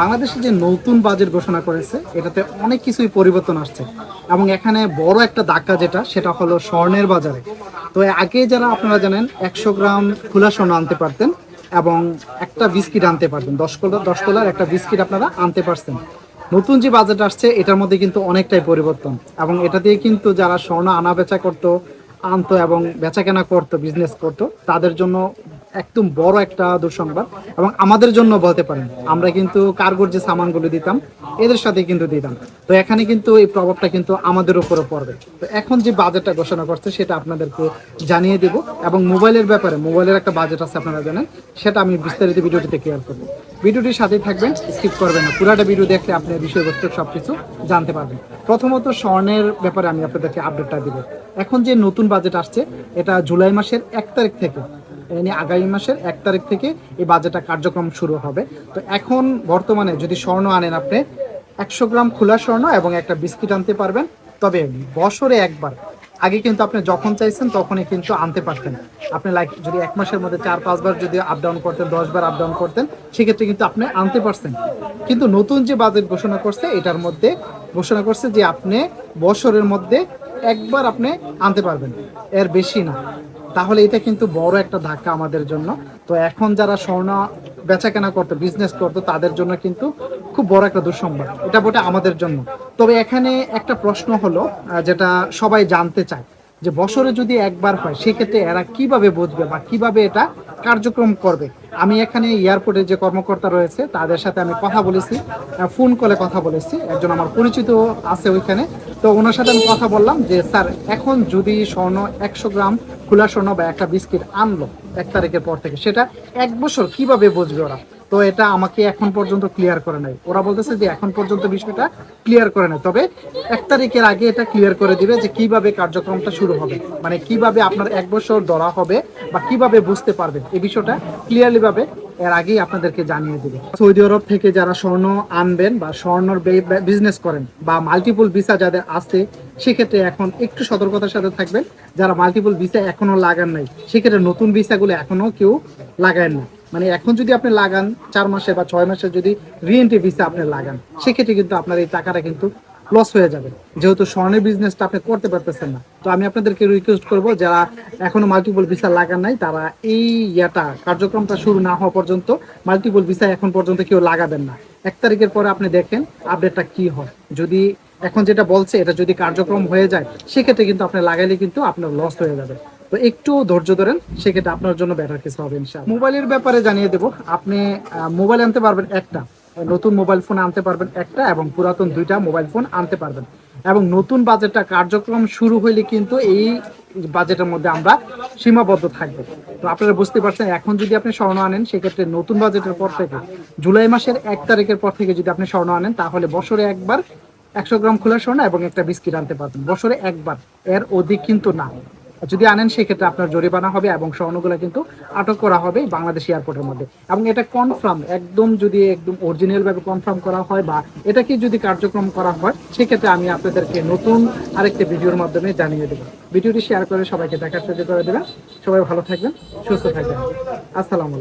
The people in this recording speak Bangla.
বাংলাদেশে যে নতুন বাজেট ঘোষণা করেছে, এটাতে অনেক কিছুই পরিবর্তন আসছে। এবং এখানে বড় একটা ধাক্কা যেটা, সেটা হলো স্বর্ণের বাজারে। তো আগে যারা আপনারা জানেন, একশো গ্রাম খোলা স্বর্ণ আনতে পারতেন এবং একটা বিস্কিট আনতে পারতেন। দশ কলা, দশ কলার একটা বিস্কিট আপনারা আনতে পারছেন নতুন যে বাজেট আসছে, এটার মধ্যে কিন্তু অনেকটাই পরিবর্তন। এবং এটা দিয়ে কিন্তু যারা স্বর্ণ আনা বেচা করতো, আনতো এবং বেচা কেনা করতো বিজনেস করতো, তাদের জন্য একদম বড় একটা দুঃসংবাদ এবং আমাদের জন্য বলতে পারেন, আমরা কিন্তু কার্গোর যে সামানগুলো দিতাম, এদের সাথে কিন্তু দিতাম। তো এখানে কিন্তু এই প্রভাবটা কিন্তু আমাদের উপরে পড়বে। তো এখন যে বাজেটটা ঘোষণা করছে, সেটা আপনাদেরকে জানিয়ে দেব এবং মোবাইলের ব্যাপারে, মোবাইলের একটা বাজেট আছে আপনারা জানেন, সেটা আমি বিস্তারিত ভিডিওটিতে ক্লিয়ার করব। ভিডিওটির সাথেই থাকবেন স্কিপ করবেন না। পুরাটা ভিডিও দেখলে আপনি বিষয়বস্তু সব কিছু জানতে পারবেন। প্রথমত স্বর্ণের ব্যাপারে আমি আপনাদেরকে আপডেটটা দিব। এখন যে নতুন বাজেট আসছে, এটা জুলাই মাসের এক তারিখ থেকে মানে আগামী মাসের এক তারিখ থেকে এই বাজেটটা কার্যক্রম শুরু হবে। তো এখন বর্তমানে যদি স্বর্ণ আনেন আপনি, একশো গ্রাম খোলা স্বর্ণ এবং একটা বিস্কিট আনতে পারবেন। তবে বছরে একবার। আগে কিন্তু আপনি যখন চাইছেন তখনই কিন্তু আনতে পারতেন। আপনি লাইক যদি এক মাসের মধ্যে চার পাঁচবার যদি আপ ডাউন করতেন দশবার আপ ডাউন করতেন, সেক্ষেত্রে কিন্তু আপনি আনতে পারছেন। কিন্তু নতুন যে বাজেট ঘোষণা করছে, এটার মধ্যে ঘোষণা করছে যে আপনি বছরের মধ্যে একবার আপনি আনতে পারবেন। এর বেশি না। তাহলে এটা কিন্তু বড় একটা ধাক্কা আমাদের জন্য। তো এখন যারা স্বর্ণ বেচা কেনা করতো বিজনেস করতো, তাদের জন্য কিন্তু খুব বড় একটা দুঃসংবাদ। এটা বটে আমাদের জন্য। তবে এখানে একটা প্রশ্ন হলো যেটা সবাই জানতে চায়, যে বছরে যদি একবার হয়, সেক্ষেত্রে এরা কীভাবে বুঝবে বা কীভাবে এটা কার্যক্রম করবে। আমি এখানে এয়ারপোর্টে যে কর্মকর্তা রয়েছে, তাদের সাথে আমি কথা বলেছি ফোন কলে কথা বলেছি। একজন আমার পরিচিত আছে ওইখানে। তো ওনার সাথে আমি কথা বললাম যে, স্যার, এখন যদি স্বর্ণ একশো গ্রাম, খোলা স্বর্ণ বা একটা বিস্কিট আনলো এক তারিখের পর থেকে, সেটা এক বছর কীভাবে বুঝবে ওরা? তো এটা আমাকে এখন পর্যন্ত ক্লিয়ার করে নাই। ওরা বলতেছে যে এখন পর্যন্ত বিষয়টা ক্লিয়ার করে নাই। তবে এক তারিখের আগে এটা ক্লিয়ার করে দিবে যে কীভাবে কার্যক্রমটা শুরু হবে। মানে কীভাবে আপনার এক বছর ধরা হবে বা কীভাবে বুঝতে পারবেন। এই বিষয়টা ক্লিয়ারলি ভাবে এর আগেই আপনাদেরকে জানিয়ে দেবে। সৌদি আরব থেকে যারা স্বর্ণ আনবেন বা স্বর্ণর বিজনেস করেন বা মাল্টিপল ভিসা যাদের আছে, সেক্ষেত্রে এখন একটু সতর্কতার সাথে থাকবেন। যারা মাল্টিপল ভিসা এখনও লাগান নাই, সেক্ষেত্রে নতুন ভিসাগুলো এখনও কেউ লাগায় না। মানে এখন যদি আপনি লাগান, চার মাসে বা ছয় মাসে যদি রিএন্ট্রি ভিসা আপনি লাগান, সেক্ষেত্রে কিন্তু আপনার এই টাকাটা কিন্তু লস হয়ে যাবে। যেহেতু স্বর্ণের বিজনেসটা আপনি করতে পারতেছেন না। তো আমি আপনাদেরকে রিকোয়েস্ট করব, যারা এখনও মাল্টিপল ভিসা লাগান নাই, তারা এই ইয়াটা, কার্যক্রমটা শুরু না হওয়া পর্যন্ত মাল্টিপল ভিসা এখন পর্যন্ত কেউ লাগাবেন না। এক তারিখের পরে আপনি দেখেন আপডেটটা কি হয়। যদি এখন যেটা বলছে, এটা যদি কার্যক্রম হয়ে যায়, সেক্ষেত্রে কিন্তু আপনি লাগাইলে কিন্তু আপনার লস হয়ে যাবে। তো একটু ধৈর্য ধরেন, সেক্ষেত্রে আপনার জন্য বেটার কিছু হবে মোবাইলের ব্যাপারে জানিয়ে দেবো, আপনি মোবাইল আনতে পারবেন একটা, নতুন মোবাইল ফোন আনতে পারবেন একটা এবং পুরাতন দুইটা মোবাইল ফোন আনতে পারবেন। এবং নতুন বাজেটটা কার্যক্রম শুরু হইলে কিন্তু এই বাজেটের মধ্যে আমরা সীমাবদ্ধ থাকব। তো আপনারা বুঝতে পারছেন, এখন যদি আপনি স্বর্ণ আনেন, সেক্ষেত্রে নতুন বাজেটের পর থেকে, জুলাই মাসের এক তারিখের পর থেকে যদি আপনি স্বর্ণ আনেন, তাহলে বছরে একবার একশো গ্রাম খোলা স্বর্ণ এবং একটা বিস্কিট আনতে পারবেন। বছরে একবার, এর অধিক কিন্তু না। যদি আনেন, সেক্ষেত্রে আপনার জরিমানা হবে এবং স্বর্ণগুলো কিন্তু আটক করা হবে বাংলাদেশ এয়ারপোর্টের মধ্যে। এবং এটা কনফার্ম একদম যদি একদম অরিজিনাল ভাবে কনফার্ম করা হয় বা এটাকে যদি কার্যক্রম করা হয়, সেক্ষেত্রে আমি আপনাদেরকে নতুন আরেকটি ভিডিওর মাধ্যমে জানিয়ে দেবো। ভিডিওটি শেয়ার করে সবাইকে দেখার সুযোগ করে দেবেন। সবাই ভালো থাকবেন, সুস্থ থাকবেন। আসসালামু আলাইকুম।